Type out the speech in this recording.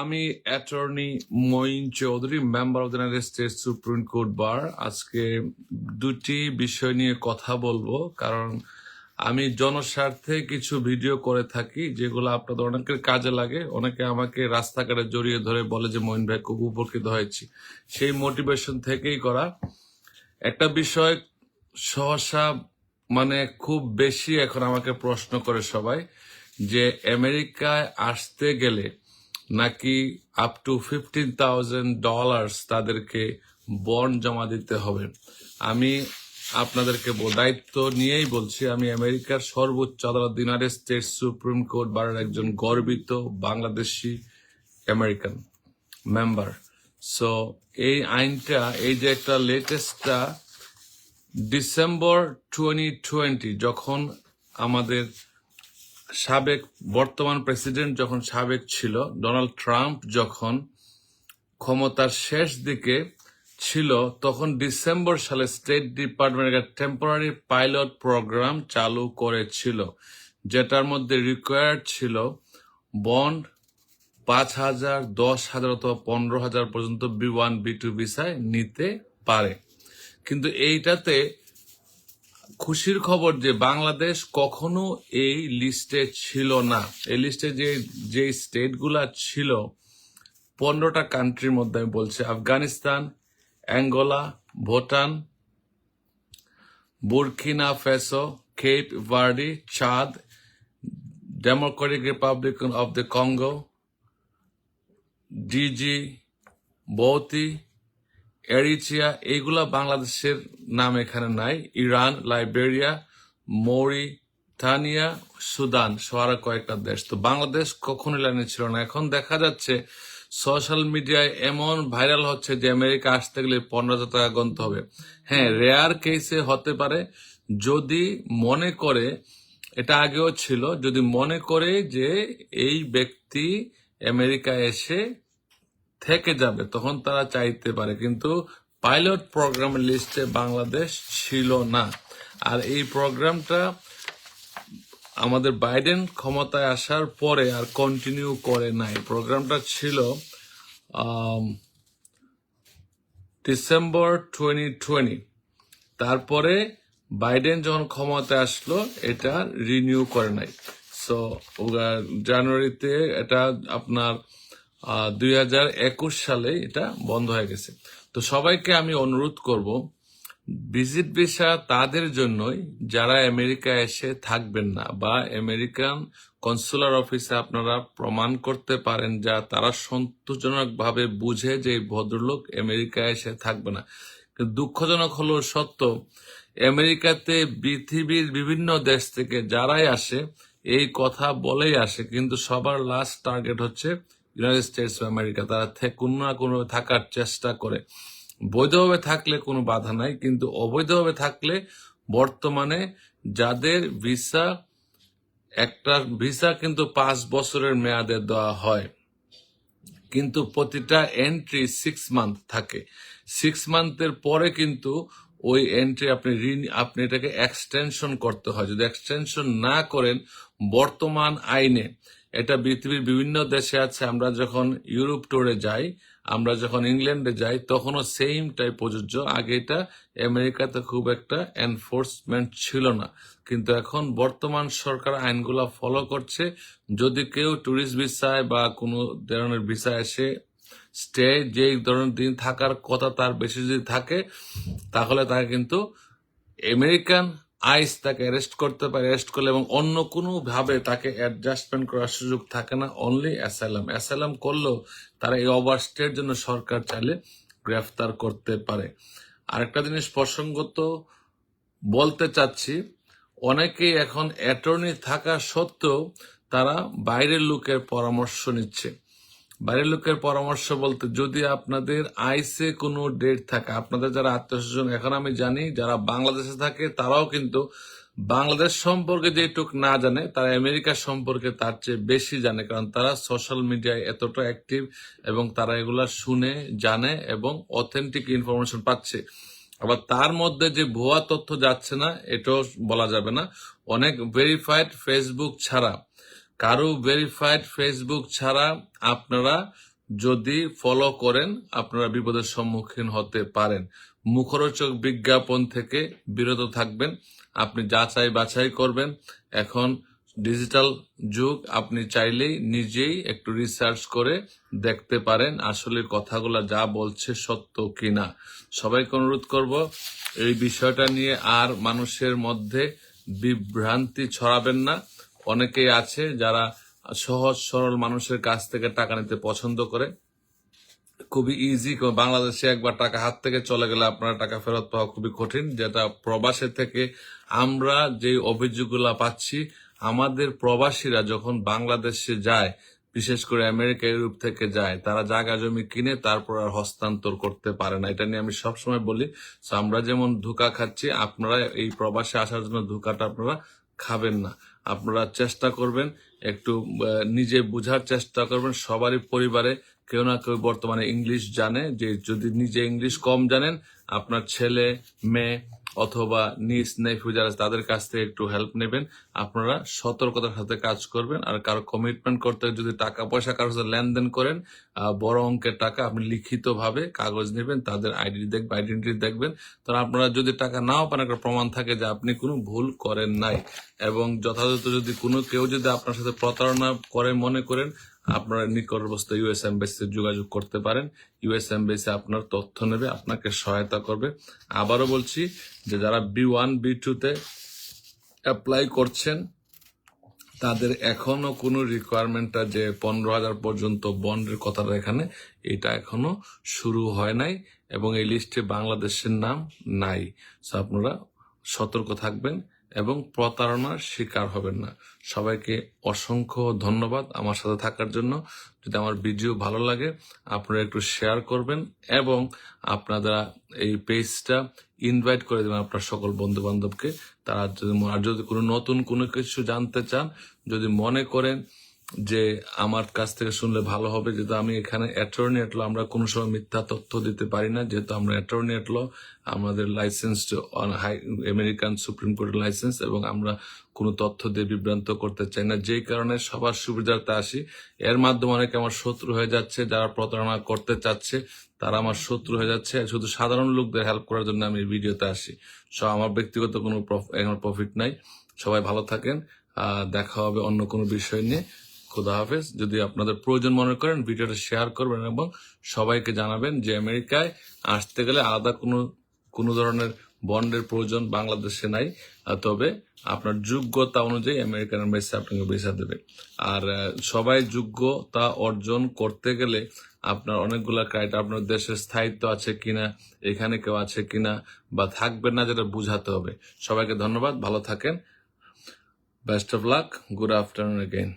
আমি attorney Moin Chowdhury, member of the United States Supreme Court bar. আজকে দুটি বিষয় নিয়ে কথা বলব, কারণ আমি জনস্বার্থে কিছু ভিডিও করে থাকি যেগুলো আপনাদের অনেকের কাজে লাগে, অনেকে আমাকে রাস্তাঘাটে জড়িয়ে ধরে বলে যে, মঈন ভাই, খুব উপকৃত হয়েছি। সেই মোটিভেশন থেকেই করা। একটা বিষয় সহসা মানে খুব বেশি এখন আমাকে প্রশ্ন করে সবাই, যে আমেরিকায় আসতে গেলে নাকি up to fifteen thousand dollars তাদেরকে বন্ড জমা দিতে হবে? আমি আপনাদেরকে দায়িত্ব নিয়েই বলছি, আমি আমেরিকার সর্বোচ্চ আদালত ইউনাইটেড স্টেটস সুপ্রিম কোর্ট বারের একজন গর্বিত বাংলাদেশি আমেরিকান মেম্বার সো এই আইনটা, এই যে একটা লেটেস্টটা ডিসেম্বর টোয়েন্টি টোয়েন্টি যখন আমাদের সাবেক বর্তমান প্রেসিডেন্ট যখন সাবেক ছিল, ডোনাল্ড ট্রাম্প যখন ক্ষমতার শেষ দিকে ছিল, তখন ডিসেম্বর সালে স্টেট ডিপার্টমেন্ট একটা টেম্পোরারি পাইলট প্রোগ্রাম চালু করেছিল, যেটার মধ্যে রিকোয়ার্ড ছিল বন্ড পাঁচ হাজার, দশ হাজার অথবা পনেরো হাজার পর্যন্ত বি ওয়ান বি টু ভিসায় নিতে পারে। কিন্তু এইটাতে খুশির খবর যে বাংলাদেশ কখনো এই লিস্টে ছিল না। এই লিস্টে যে যে স্টেটগুলা ছিল, পনেরোটা কান্ট্রির মধ্যে আমি বলছি, Afghanistan, Angola, Bhutan, Burkina Faso Cape Verde, Chad, Democratic Republic of the Congo, Djibouti এরিচিয়া এইগুলা বাংলাদেশের নাম এখানে নাই। ইরান, লাইবেরিয়া মৌরিটানিয়া সুদান সহ কয়েকটা দেশ। তো বাংলাদেশ কখনো লাইনে ছিল না। এখন দেখা যাচ্ছে সোশ্যাল মিডিয়ায় এমন ভাইরাল হচ্ছে যে আমেরিকা আসতে গেলে পনেরো হাজার টাকা গণতে হবে। হ্যাঁ রেয়ার কেসে হতে পারে। যদি মনে করে, এটা আগেও ছিল, যদি মনে করে যে এই ব্যক্তি আমেরিকা এসে থেকে যাবে, তখন তারা চাইতে পারে। কিন্তু পাইলট প্রোগ্রামের লিস্টে বাংলাদেশ ছিল না। আর এই প্রোগ্রামটা আমাদের বাইডেন ক্ষমতায় আসার পরে আর কন্টিনিউ করে নাই। প্রোগ্রামটা ছিল ডিসেম্বর টোয়েন্টি টোয়েন্টি তারপরে বাইডেন যখন ক্ষমতায় আসলো, এটা রিনিউ করে নাই। সো জানুয়ারিতে এটা আপনার দুই হাজার একুশ সালে এটা বন্ধ হয়ে গেছে। তো সবাইকে আমি অনুরোধ করব, ভিজিট ভিসা তাদের জন্যই, যারা আমেরিকা এসে থাকবেন না, বা আমেরিকান কনসুলার অফিসে আপনারা প্রমাণ করতে পারেন যা তারা সন্তোষজনক ভাবে বুঝে যে ভদ্রলোক আমেরিকা এসে থাকবে না। দুঃখজনক হলো সত্য, আমেরিকাতে পৃথিবীর বিভিন্ন দেশ থেকে যারাই আসে, এই কথা বলেই আসে, কিন্তু সবার লাস্ট টার্গেট হচ্ছে ইউনাইটেড স্টেটস অফ আমেরিকা, তারা কোনো না কোনো থাকার চেষ্টা করে। বৈধভাবে থাকলে কোনো বাধা নাই, কিন্তু অবৈধভাবে থাকলে বর্তমানে যাদের ভিসা, একটা ভিসা কিন্তু পাঁচ বছরের মেয়াদে দেওয়া হয়। কিন্তু প্রতিটা এন্ট্রি সিক্স মান্থ থাকে। সিক্স মান্থের পরে কিন্তু ওই এন্ট্রি আপনি ঋণ, আপনি এটাকে এক্সটেনশন করতে হয়। যদি এক্সটেনশন না করেন বর্তমান আইনে এটা পৃথিবীর বিভিন্ন দেশে আছে, আমরা যখন ইউরোপ ট্যুরে যাই, আমরা যখন ইংল্যান্ডে যাই, তখনও সেম টাইপ প্রযোজ্য। আগে এটা আমেরিকাতে খুব একটা এনফোর্সমেন্ট ছিল না। কিন্তু এখন বর্তমান সরকার আইনগুলো ফলো করছে। যদি কেউ ট্যুরিস্ট ভিসায় বা কোনো ধরনের ভিসা এসে স্টে যে ধরনের দিন থাকার কথা তার বেশি যদি থাকে, তাহলে তাকে কিন্তু আমেরিকান আইস তাকে অ্যারেস্ট করতে পারে অ্যারেস্ট করলে এবং অন্য কোনো ভাবে তাকে অ্যাডজাস্টমেন্ট করার সুযোগ থাকে না অনলি অ্যাসাইলাম অ্যাসাইলাম করলেও তারা এই ওভারস্টের জন্য সরকার চাইলে গ্রেফতার করতে পারে। আরেকটা জিনিস প্রসঙ্গত বলতে চাচ্ছি, অনেকেই এখন অ্যাটর্নি থাকা সত্ত্বেও তারা বাইরের লোকের পরামর্শ নিচ্ছে। বাইরের লোকের পরামর্শ বলতে, যদি আপনাদের আইসে কোনো ডেট থাকে, আপনাদের যারা আত্মীয় স্বজন এখন আমি জানি যারা বাংলাদেশে থাকে, তারাও কিন্তু বাংলাদেশ সম্পর্কে যেটুক না জানে, তারা আমেরিকা সম্পর্কে তার চেয়ে বেশি জানে, কারণ তারা সোশ্যাল মিডিয়ায় এতটা অ্যাক্টিভ এবং তারা এগুলা শুনে, জানে এবং অথেন্টিক ইনফরমেশন পাচ্ছে। আবার তার মধ্যে যে ভুয়া তথ্য যাচ্ছে না, এটাও বলা যাবে না। অনেক ভেরিফাইড ফেসবুক ছাড়া কারও ভেরিফাইড ফেসবুক ছাড়া আপনারা যদি ফলো করেন, আপনারা বিপদের সম্মুখীন হতে পারেন। মুখরোচক বিজ্ঞাপন থেকে বিরত থাকবেন, আপনি যাচাই বাছাই করবেন। এখন ডিজিটাল যুগ, আপনি চাইলেই নিজেই একটু রিসার্চ করে দেখতে পারেন আসলে কথাগুলো যা বলছে সত্য কিনা। সবাইকে অনুরোধ করব, এই বিষয়টা নিয়ে আর মানুষের মধ্যে বিভ্রান্তি ছড়াবেন না। অনেকেই আছে যারা সহজ, সরল মানুষের কাছ থেকে টাকা নিতে পছন্দ করে। খুবই ইজি বাংলাদেশে একবার টাকা হাত থেকে চলে গেলে আপনার টাকা ফেরত পাওয়া খুবই কঠিন। যেটা প্রবাসে থেকে আমরা যে অভিযোগগুলা পাচ্ছি, আমাদের প্রবাসীরা যখন বাংলাদেশে যায়, বিশেষ করে আমেরিকা, ইউরোপ থেকে যায়, তারা জায়গা জমি কিনে তারপর আর হস্তান্তর করতে পারে না। এটা নিয়ে আমি সবসময় বলি, আমরা যেমন ধোকা খাচ্ছি, আপনারা এই প্রবাসে আসার জন্য ধোকাটা আপনারা খাবেন না। আপনারা চেষ্টা করবেন একটু নিজে বুঝার চেষ্টা করবেন। সবারই পরিবারে কেউ না কেউ বর্তমানে ইংলিশ জানে। যে যদি নিজে ইংলিশ কম জানেন, আপনার ছেলে, মেয়ে অথবা নিজ নেফিউ যারা তাদের কাছ থেকে একটু হেল্প নেবেন। আপনারা সতর্কতার সাথে কাজ করবেন আর কারও কমিটমেন্ট করতে যদি টাকা পয়সা কারোর সাথে লেনদেন করেন বড় অঙ্কের টাকা আপনি লিখিত ভাবে কাগজ নেবেন, তাদের আইডি দেখবেন আইডেন্টি দেখবেন। তো আপনারা যদি টাকা নাও পান, একটা প্রমাণ থাকে যে আপনি কোনো ভুল করেন নাই। এবং যথাযথ যদি কোনো কেউ যদি আপনার সাথে প্রতারণা করে, মনে করেন, আপনারা নিকটবস্থ ইউএস এম্বাসিতে যোগাযোগ করতে পারেন। ইউএস এম্বাসি আপনার তথ্য নেবে, আপনাকে সহায়তা করবে। আবারও বলছি যে যারা বি ওয়ান বি টুতে অ্যাপ্লাই করছেন, তাদের এখনও কোনো রিকোয়ারমেন্টটা যে পনেরো হাজার পর্যন্ত বন্ডের কথাটা এখানে, এটা এখনও শুরু হয় নাই এবং এই লিস্টে বাংলাদেশের নাম নাই। So, আপনারা সতর্ক থাকবেন। এবং প্রতারণার শিকার হবেন না। সবাইকে অসংখ্য ধন্যবাদ আমার সাথে থাকার জন্য। যদি আমার ভিডিও ভালো লাগে, আপনারা একটু শেয়ার করবেন এবং আপনারা এই পেজটা ইনভাইট করে দেবেন আপনার সকল বন্ধু বান্ধবকে তারা যদি আর যদি কোনো নতুন কোনো কিছু জানতে চান, যদি মনে করেন যে আমার কাছ থেকে শুনলে ভালো হবে, যেহেতু আমি এখানে অ্যাটর্নি এট ল আমরা কোনো সময় মিথ্যা তথ্য দিতে পারি না। যেহেতু আমরা অ্যাটর্নি এট ল আমাদের লাইসেন্স হাই আমেরিকান সুপ্রিম কোর্টের লাইসেন্স এবং আমরা কোনো তথ্য দিয়ে বিভ্রান্ত করতে চাই না। যেই কারণে সবার সুবিধার্থে আসি। এর মাধ্যমে অনেকে আমার শত্রু হয়ে যাচ্ছে, যারা প্রতারণা করতে চাচ্ছে, তারা আমার শত্রু হয়ে যাচ্ছে। শুধু সাধারণ লোকদের হেল্প করার জন্য আমি ভিডিওতে আসি। সো আমার ব্যক্তিগত কোনো প্রফিট নাই। সবাই ভালো থাকেন। দেখা হবে অন্য কোনো বিষয় নিয়ে। খুদা হাফেজ। যদি আপনাদের প্রয়োজন মনে করেন, ভিডিওটা শেয়ার করবেন এবং সবাইকে জানাবেন যে আমেরিকায় আসতে গেলে আলাদা কোনো কোনো ধরনের বন্ডের প্রয়োজন বাংলাদেশে নাই। তবে আপনার যোগ্যতা অনুযায়ী আমেরিকান এম্বাসি আপনাকে ভিসা দেবে। আর সবাই যোগ্যতা অর্জন করতে গেলে আপনার অনেকগুলা ক্রাইটেরিয়া আপনার দেশের স্থায়িত্ব আছে কিনা, এখানে কেউ আছে কিনা বা থাকবেন না যেটা বুঝাতে হবে। সবাইকে ধন্যবাদ, ভালো থাকেন। Best of luck, good afternoon again.